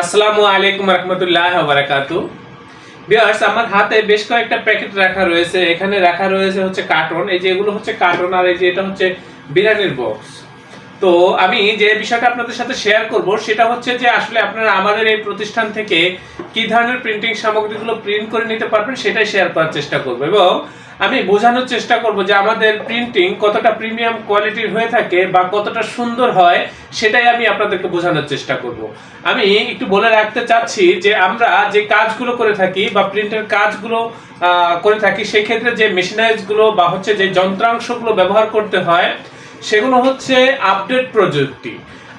আসসালামু আলাইকুম রহমতুল্লাহ বারাকাতু। বিয়ার্স আমার হাতে বেশ কয়েকটা প্যাকেট রাখা রয়েছে। এখানে রাখা রয়েছে হচ্ছে কার্টন এই যে এগুলো হচ্ছে কার্টন আর এই যে এটা হচ্ছে বিরিয়ানির বক্স তো আমি যে বিষয়টা আপনাদের সাথে শেয়ার করব, সেটা হচ্ছে যে আসলে আপনারা আমাদের এই প্রতিষ্ঠান থেকে কি ধরনের প্রিন্টিং সামগ্রীগুলো প্রিন্ট করে নিতে পারবেন, সেটাই শেয়ার করার চেষ্টা করব। এবং আমি বোঝানোর চেষ্টা করব যে আমাদের প্রিন্টিং কতটা প্রিমিয়াম কোয়ালিটির হয়ে থাকে বা কতটা সুন্দর হয়, সেটাই আমি আপনাদেরকে বোঝানোর চেষ্টা করব। আমি একটু বলে রাখতে চাচ্ছি যে আমরা যে কাজগুলো করে থাকি বা প্রিন্টের কাজগুলো করে থাকি সেই ক্ষেত্রে যে মেশিনারিজগুলো বা হচ্ছে যে যন্ত্রাংশগুলো ব্যবহার করতে হয়, সেগুলো হচ্ছে আপডেট প্রযুক্তি।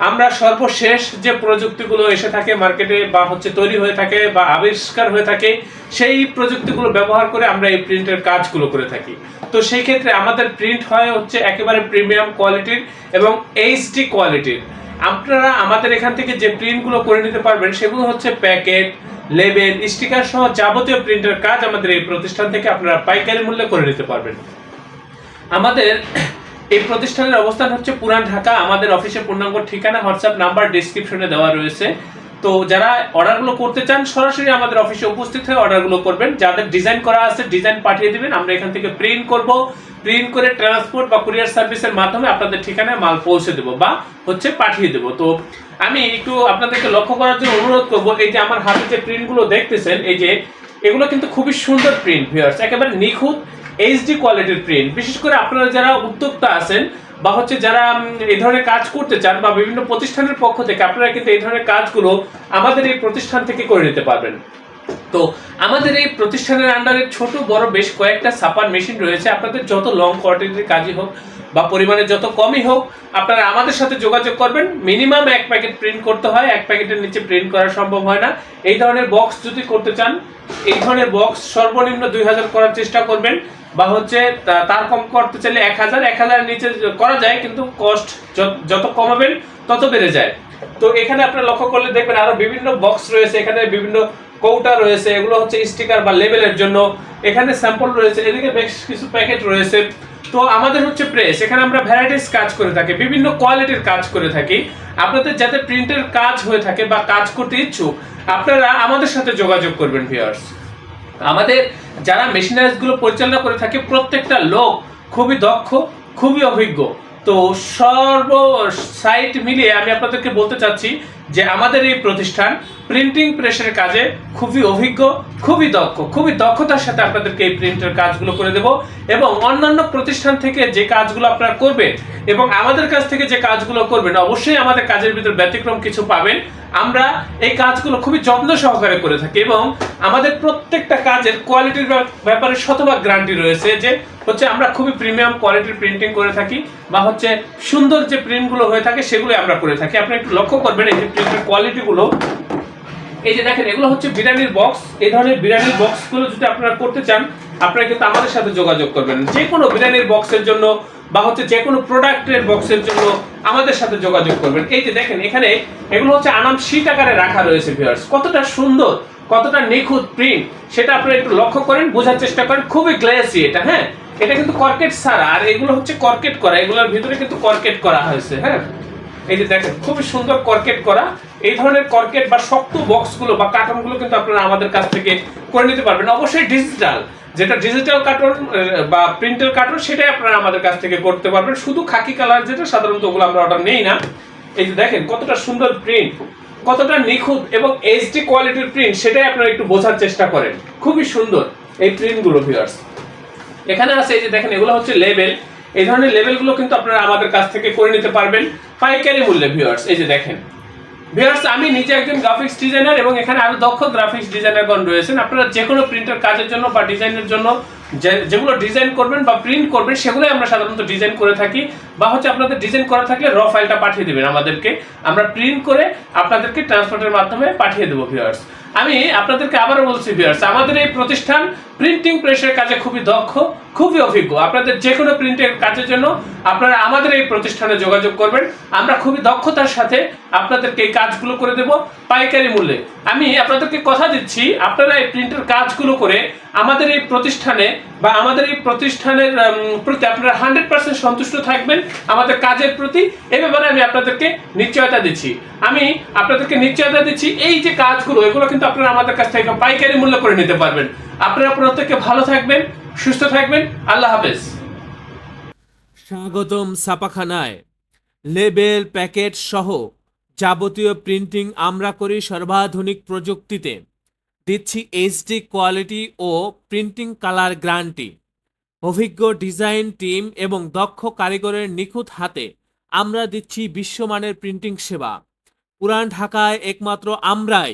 আমরা সর্বশেষ যে প্রযুক্তিগুলো এসে থাকে মার্কেটে বা হচ্ছে তৈরি হয়ে থাকে বা আবিষ্কার হয়ে থাকে, সেই প্রযুক্তিগুলো ব্যবহার করে আমরা এই প্রিন্টের কাজগুলো করে থাকি। তো সেই ক্ষেত্রে আমাদের প্রিন্ট হয় হচ্ছে একেবারে প্রিমিয়াম কোয়ালিটির এবং এইচডি কোয়ালিটির। আপনারা আমাদের এখান থেকে যে প্রিন্টগুলো করে নিতে পারবেন, সেগুলো হচ্ছে প্যাকেট, লেবেল, স্টিকার সহ যাবতীয় প্রিন্টের কাজ আমাদের এই প্রতিষ্ঠান থেকে আপনারা পাইকারি মূল্যে করে নিতে পারবেন। আমাদের এই প্রতিষ্ঠানের অবস্থান হচ্ছে পুরান ঢাকা। আমাদের অফিসের পূর্ণাঙ্গ ঠিকানা, হোয়াটসঅ্যাপ নাম্বার ডিসক্রিপশনে দেওয়া রয়েছে। তো যারা অর্ডারগুলো করতে চান, সরাসরি আমাদের অফিসে উপস্থিত হয়ে অর্ডারগুলো করবেন। যাদের ডিজাইন করা আছে, ডিজাইন পাঠিয়ে দিবেন। আমরা এখান থেকে প্রিন্ট করব। প্রিন্ট করে ট্রান্সপোর্ট বা কুরিয়ার সার্ভিসের মাধ্যমে আপনাদের ঠিকানায় মাল পৌঁছে দেবো বা হচ্ছে পাঠিয়ে দেবো। তো আমি একটু আপনাদেরকে লক্ষ্য করার জন্য অনুরোধ করব, এই যে আমার হাতে যে প্রিন্টগুলো দেখতেছেন, এই যে এগুলো কিন্তু খুবই সুন্দর প্রিন্ট ভিউয়ার্স একেবারে নিখুঁত। এইচডি কোয়ালিটির প্রিন্ট বিশেষ করে আপনারা যারা উদ্যোক্তা আছেন বা হচ্ছে যারা এই ধরনের কাজ করতে চান বা বিভিন্ন প্রতিষ্ঠানের পক্ষ থেকে আপনারা কিন্তু এই ধরনের কাজগুলো আমাদের এই প্রতিষ্ঠান থেকে করে নিতে পারবেন। তো আমাদের এই প্রতিষ্ঠানের আন্ডারে ছোট বড় বেশ কয়েকটা সাপার মেশিন রয়েছে। আপনাদের যত লং কোয়ালিটির কাজই হোক বা পরিমাণে যত কমই হোক, আপনারা আমাদের সাথে যোগাযোগ করবেন। মিনিমাম এক প্যাকেট প্রিন্ট করতে হয়, এক প্যাকেটের নিচে প্রিন্ট করা সম্ভব হয় না। এই ধরনের বক্স যদি করতে চান, এই ধরনের বক্স সর্বনিম্ন দুই হাজার করার চেষ্টা করবেন বা হচ্ছে তার কম করতে চাইলে এক হাজার, এক হাজারের নিচে করা যায়, কিন্তু কস্ট যত কমাবেন, তত বেড়ে যায়। তো এখানে আপনারা লক্ষ্য করলে দেখবেন আরও বিভিন্ন বক্স রয়েছে, এখানে বিভিন্ন কৌটা রয়েছে, এগুলো হচ্ছে স্টিকার বা লেবেলের জন্য। এখানে স্যাম্পল রয়েছে, এদিকে বেশ কিছু প্যাকেট রয়েছে। তো আমাদের হচ্ছে প্রেস এখানে আমরা ভ্যারাইটিস কাজ করে থাকি, বিভিন্ন কোয়ালিটির কাজ করে থাকি। আপনাদের যাতে প্রিন্টের কাজ হয়ে থাকে বা কাজ করতে ইচ্ছুক, আপনারা আমাদের সাথে যোগাযোগ করবেন ভিউয়ার্স আমাদের যারা মেশিনারিজগুলো পরিচালনা করে থাকে, প্রত্যেকটা লোক খুবই দক্ষ, খুবই অভিজ্ঞ। তো সর্ব সাইট মিলিয়ে আমি আপনাদেরকে বলতে চাচ্ছি যে আমাদের এই প্রতিষ্ঠান প্রিন্টিং প্রেসের কাজে খুবই অভিজ্ঞ, খুবই দক্ষ, খুবই দক্ষতার সাথে আপনাদেরকে এই প্রিন্টের কাজগুলো করে দেব এবং অন্যান্য প্রতিষ্ঠান থেকে যে কাজগুলো আপনারা করবেন এবং আমাদের কাছ থেকে যে কাজগুলো করবেন, অবশ্যই আমাদের কাজের ভিতর ব্যতিক্রম কিছু পাবেন। আমরা এই কাজগুলো খুবই যত্ন সহকারে করে থাকি এবং আমাদের প্রত্যেকটা কাজের কোয়ালিটির ব্যাপারে শতভাগ গ্যারান্টি রয়েছে যে হচ্ছে আমরা খুবই প্রিমিয়াম কোয়ালিটির প্রিন্টিং করে থাকি বা হচ্ছে সুন্দর যে প্রিন্টগুলো হয়ে থাকে সেগুলো আমরা করে থাকি। আপনি একটু লক্ষ্য করবেন এই যে প্রিন্টের কোয়ালিটিগুলো এই যে দেখেন, এগুলো হচ্ছে বিরিয়ানির বক্স এই ধরনের বিরিয়ানির বক্সগুলো যদি আপনারা করতে চান, আপনারা কিন্তু আমাদের সাথে যোগাযোগ করবেন। যে কোনো বিরিয়ানির বক্সের জন্য বা হচ্ছে যে কোনো প্রোডাক্টের বক্সের জন্য আমাদের সাথে যোগাযোগ করবেন। এই যে দেখেন, এখানে এগুলো হচ্ছে আনাম শীত আকারে রাখা রয়েছে ভিউয়ার্স কতটা সুন্দর, কতটা নিখুঁত প্রিন্ট সেটা আপনারা একটু লক্ষ্য করেন, বোঝার চেষ্টা করেন। খুবই গ্লেসি এটা হ্যাঁ? এটা কিন্তু কর্কেট ছাড়া, আর এগুলো হচ্ছে কর্কেট করা, এগুলোর ভিতরে কিন্তু কর্কেট করা হয়েছে হ্যাঁ? এই যে দেখেন, খুবই সুন্দর কর্কেট করা। এই ধরনের কর্কেট বা শক্ত বক্সগুলো বা কার্টনগুলো কিন্তু আপনারা আমাদের কাছ থেকে করে নিতে পারবেন। অবশ্যই ডিজিটাল যেটা ডিজিটাল কার্টন বা প্রিন্টের কার্টন সেটাই আপনারা আমাদের কাছ থেকে করতে পারবেন। শুধু খাকি কালার যেটা, সাধারণত ওগুলো আমরা অর্ডার নেই না। এই যে দেখেন, কতটা সুন্দর প্রিন্ট কতটা নিখুঁত এবং এইচডি কোয়ালিটির প্রিন্ট সেটাই আপনারা একটু বোঝার চেষ্টা করেন। খুবই সুন্দর এই প্রিন্টগুলো ভিউয়ার্স এখানে আছে এই যে দেখেন, এগুলো হচ্ছে লেবেল এই ধরনের লেভেলগুলো কিন্তু আপনারা আমাদের কাছ থেকে করে নিতে পারবেন পাইকারি মূল্যে ভিউয়ার্স এই যে দেখেন। ভিউয়ার্স আমি নিজে একজন গ্রাফিক্স ডিজাইনার এবং এখানে আরও দক্ষ গ্রাফিক্স ডিজাইনারগণ রয়েছেন। আপনারা যে কোনো প্রিন্টের কাজের জন্য বা ডিজাইনের জন্য যেগুলো ডিজাইন করবেন বা প্রিন্ট করবেন, সেগুলোই আমরা সাধারণত ডিজাইন করে থাকি বা হচ্ছে আপনাদের ডিজাইন করা থাকলে র ফাইলটা পাঠিয়ে দেবেন আমাদেরকে। আমরা প্রিন্ট করে আপনাদেরকে ট্রান্সপোর্টের মাধ্যমে পাঠিয়ে দেবো ভিউয়ার্স আমি আপনাদেরকে আবারও বলছি ভিউয়ার্স আমাদের এই প্রতিষ্ঠান প্রিন্টিং প্রেসের কাজে খুবই দক্ষ, খুবই অভিজ্ঞ। আপনাদের যে কোনো প্রিন্টের কাজের জন্য আপনারা আমাদের এই প্রতিষ্ঠানে যোগাযোগ করবেন। আমরা খুবই দক্ষতার সাথে আপনাদেরকে এই কাজগুলো করে দেব পাইকারি মূল্যে। আমি আপনাদেরকে কথা দিচ্ছি, আপনারা এই প্রিন্টের কাজগুলো করে আমাদের এই প্রতিষ্ঠানে বা আমাদের এই প্রতিষ্ঠানের প্রতি আপনারা হান্ড্রেড পার্সেন্ট সন্তুষ্ট থাকবেন আমাদের কাজের প্রতি। এ ব্যাপারে আমি আপনাদেরকে নিশ্চয়তা দিচ্ছি। আমি আপনাদেরকে নিশ্চয়তা দিচ্ছি, এই যে কাজগুলো, এগুলো কিন্তু আপনারা আমাদের কাছ থেকে পাইকারি মূল্য করে নিতে পারবেন। আপনারা প্রত্যেকে ভালো থাকবেন, সুস্থ থাকবেন। আল্লাহ হাফেজ। স্বাগতম ছাপাখানায়। লেবেল প্যাকেট সহ যাবতীয় প্রিন্টিং আমরা করি সর্বাধুনিক প্রযুক্তিতে। দিচ্ছি এইচডি কোয়ালিটি ও প্রিন্টিং কালার গ্যারান্টি অভিজ্ঞ ডিজাইন টিম এবং দক্ষ কারিগরের নিখুঁত হাতে আমরা দিচ্ছি বিশ্বমানের প্রিন্টিং সেবা। পুরান ঢাকায় একমাত্র আমরাই